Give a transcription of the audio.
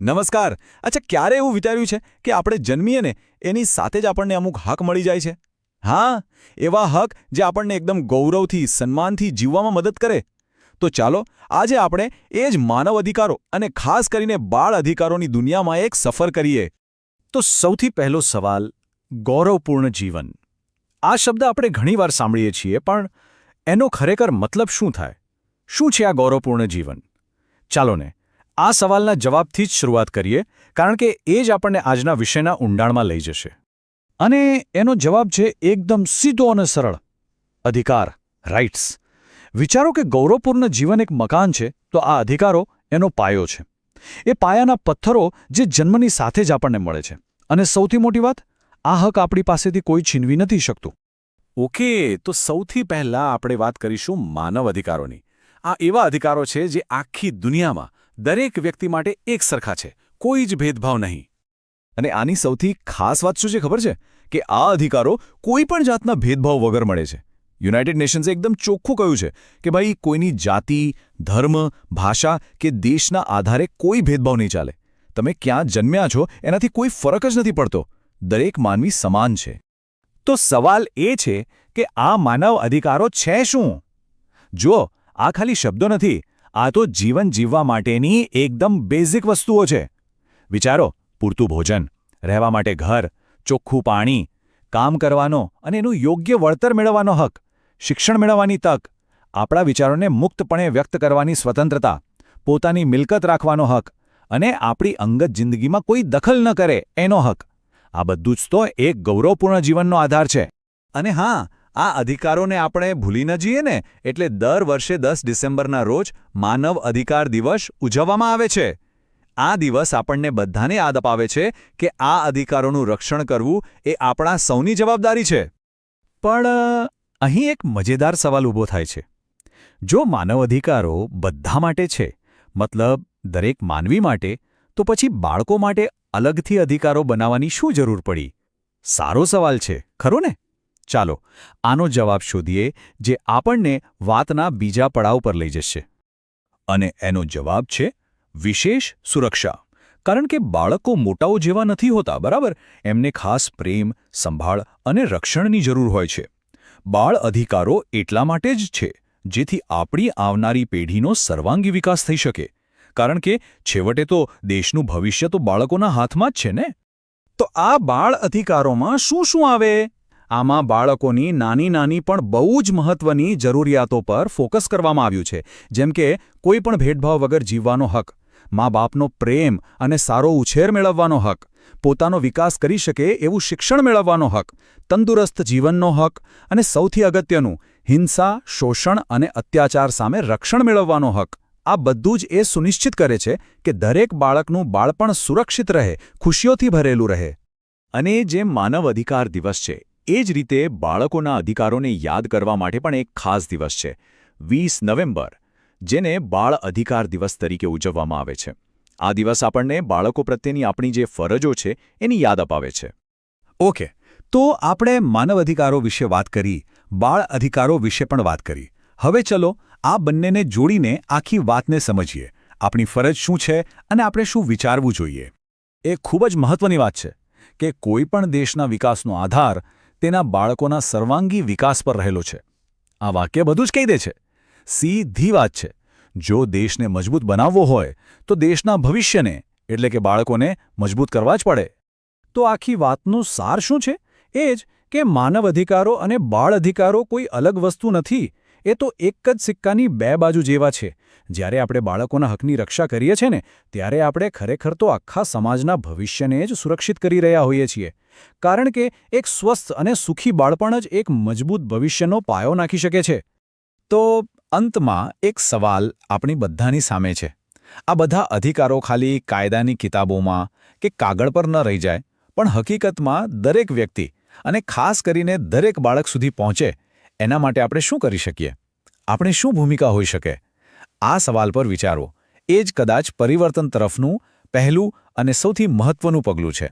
નમસ્કાર. અચ્છા, ક્યારે એવું વિચાર્યું છે કે આપણે જન્મીએ ને એની સાથે જ આપણને અમુક હક મળી જાય છે? હા, એવા હક જે આપણને એકદમ ગૌરવથી, સન્માનથી જીવવામાં મદદ કરે. તો ચાલો, આજે આપણે એ જ માનવ અધિકારો અને ખાસ કરીને બાળ અધિકારોની દુનિયામાં એક સફર કરીએ. તો સૌથી પહેલો સવાલ, ગૌરવપૂર્ણ જીવન. આ શબ્દ આપણે ઘણીવાર સાંભળીએ છીએ, પણ એનો ખરેખર મતલબ શું થાય? શું છે આ ગૌરવપૂર્ણ જીવન? ચાલો ને આ સવાલના જવાબથી જ શરૂઆત કરીએ, કારણ કે એ જ આપણને આજના વિષયના ઊંડાણમાં લઈ જશે. અને એનો જવાબ છે એકદમ સીધો અને સરળ. અધિકાર રાઇટ્સ વિચારો કે ગૌરવપૂર્ણ જીવન એક મકાન છે, તો આ અધિકારો એનો પાયો છે. એ પાયાના પથ્થરો જે જન્મની સાથે જ આપણને મળે છે. અને સૌથી મોટી વાત, આ હક આપણી પાસેથી કોઈ છીનવી નથી શકતું. ઓકે, તો સૌથી પહેલા આપણે વાત કરીશું માનવ અધિકારોની. આ એવા અધિકારો છે જે આખી દુનિયામાં દરેક વ્યક્તિ માટે એક સરખા છે, કોઈ જ ભેદભાવ નહીં. અને આની સૌથી ખાસ વાત શું છે ખબર છે? કે આ અધિકારો કોઈ પણ જાતના ભેદભાવ વગર મળે છે. યુનાઇટેડ નેશન્સે એકદમ ચોખ્ખું કહ્યું છે કે ભાઈ, કોઈની જાતિ, ધર્મ, ભાષા કે દેશના આધારે કોઈ ભેદભાવ નહીં ચાલે. તમે ક્યાં જન્મ્યા છો એનાથી કોઈ ફરક જ નથી પડતો. દરેક માનવી સમાન છે. તો સવાલ એ છે કે આ માનવ અધિકારો છે શું? જુઓ, આ ખાલી શબ્દો નથી આ તો જીવન જીવવા માટેની એકદમ બેઝિક વસ્તુઓ છે. વિચારો, પૂરતું ભોજન, રહેવા માટે ઘર, ચોખ્ખું પાણી, કામ કરવાનો અને એનું યોગ્ય વળતર મેળવવાનો હક, શિક્ષણ મેળવવાની તક, આપણા વિચારોને મુક્તપણે વ્યક્ત કરવાની સ્વતંત્રતા, પોતાની મિલકત રાખવાનો હક અને આપણી અંગત જિંદગીમાં કોઈ દખલ ન કરે એનો હક. આ બધું જ તો એક ગૌરવપૂર્ણ જીવનનો આધાર છે. અને હા આ અધિકારોને આપણે ભૂલી ન જઈએ ને, એટલે દર વર્ષે દસ ડિસેમ્બરના રોજ માનવ અધિકાર દિવસ ઉજવવામાં આવે છે. આ દિવસ આપણને બધાને યાદ અપાવે છે કે આ અધિકારોનું રક્ષણ કરવું એ આપણા સૌની જવાબદારી છે. પણ, અહીં એક મજેદાર સવાલ ઊભો થાય છે. જો માનવ અધિકારો બધા માટે છે, મતલબ દરેક માનવી માટે, તો પછી બાળકો માટે અલગથી અધિકારો બનાવવાની શું જરૂર પડી? સારો સવાલ છે, ખરો ને? ચાલો, આનો જવાબ શોધીએ જે આપણને વાતના બીજા પડાવ પર લઈ જશે. અને એનો જવાબ છે, વિશેષ સુરક્ષા. કારણ કે બાળકો મોટાઓ જેવા નથી હોતા, બરાબર? એમને ખાસ પ્રેમ, સંભાળ અને રક્ષણની જરૂર હોય છે. બાળ અધિકારો એટલા માટે જ છે, જેથી આપણી આવનારી પેઢીનો સર્વાંગી વિકાસ થઈ શકે. કારણ કે છેવટે તો દેશનું ભવિષ્ય તો બાળકોના હાથમાં જ છે ને? તો આ બાળ અધિકારોમાં શું શું આવે? આમાં બાળકોની નાની નાની પણ બહુ જ મહત્વની જરૂરિયાતો પર ફોકસ કરવામાં આવ્યું છે. જેમ કે, કોઈ પણ ભેદભાવ વગર જીવવાનો હક, મા બાપનો પ્રેમ અને સારો ઉછેર મેળવવાનો હક, પોતાનો વિકાસ કરી શકે એવું શિક્ષણ મેળવવાનો હક, તંદુરસ્ત જીવનનો હક અને સૌથી અગત્યનું, હિંસા, શોષણ અને અત્યાચાર સામે રક્ષણ મેળવવાનો હક. આ બધું જ એ સુનિશ્ચિત કરે છે કે દરેક બાળકનું બાળપણ સુરક્ષિત રહે, ખુશીઓથી ભરેલું રહે. અને જેમ માનવ અધિકાર દિવસ છે એ જ રીતે બાળકોના અધિકારોને યાદ કરવા માટે પણ એક ખાસ દિવસ છે, વીસ નવેમ્બર, જેને બાળ અધિકાર દિવસ તરીકે ઉજવવામાં આવે છે. આ દિવસ આપણને બાળકો પ્રત્યેની આપણી જે ફરજો છે, એની યાદ અપાવે છે. ઓકે, તો આપણે માનવ અધિકારો વિશે વાત કરી, બાળ અધિકારો વિશે પણ વાત કરી. હવે ચલો આ બંનેને જોડીને આખી વાતને સમજીએ. આપણી ફરજ શું છે અને આપણે શું વિચારવું જોઈએ? એ ખૂબ જ મહત્વની વાત છે કે કોઈપણ દેશના વિકાસનો આધાર તેના બાળકોના સર્વાંગી વિકાસ પર રહેલો છે. આ વાક્ય બધું જ કહી દે છે. સીધી વાત છે. જો દેશને મજબૂત બનાવવો હોય, તો દેશના ભવિષ્યને, એટલે કે બાળકોને, મજબૂત કરવા જ પડે. તો આખી વાતનું સાર શું છે? એ જ કે માનવ અધિકારો અને બાળ અધિકારો કોઈ અલગ વસ્તુ નથી એ તો એક જ સિક્કાની બે બાજુ જેવા છે. જ્યારે આપણે બાળકોના હકની રક્ષા કરીએ છીએ ને, ત્યારે આપણે ખરેખર તો આખા સમાજના ભવિષ્યને જ સુરક્ષિત કરી રહ્યા હોઈએ છીએ. કારણ કે એક સ્વસ્થ અને સુખી બાળપણ જ એક મજબૂત ભવિષ્યનો પાયો નાખી શકે છે. તો અંતમાં એક સવાલ આપણી બધાની સામે છે. આ બધા અધિકારો ખાલી કાયદાની કિતાબોમાં કે કાગળ પર ન રહી જાય, પણ હકીકતમાં દરેક વ્યક્તિ, અને ખાસ કરીને દરેક બાળક સુધી પહોંચે એના માટે આપણે શું કરી શકીએ? આપણે શું ભૂમિકા હોઈ શકે? આ સવાલ પર વિચારો. એ જ કદાચ પરિવર્તન તરફનું પહેલું અને સૌથી મહત્વનું પગલું છે.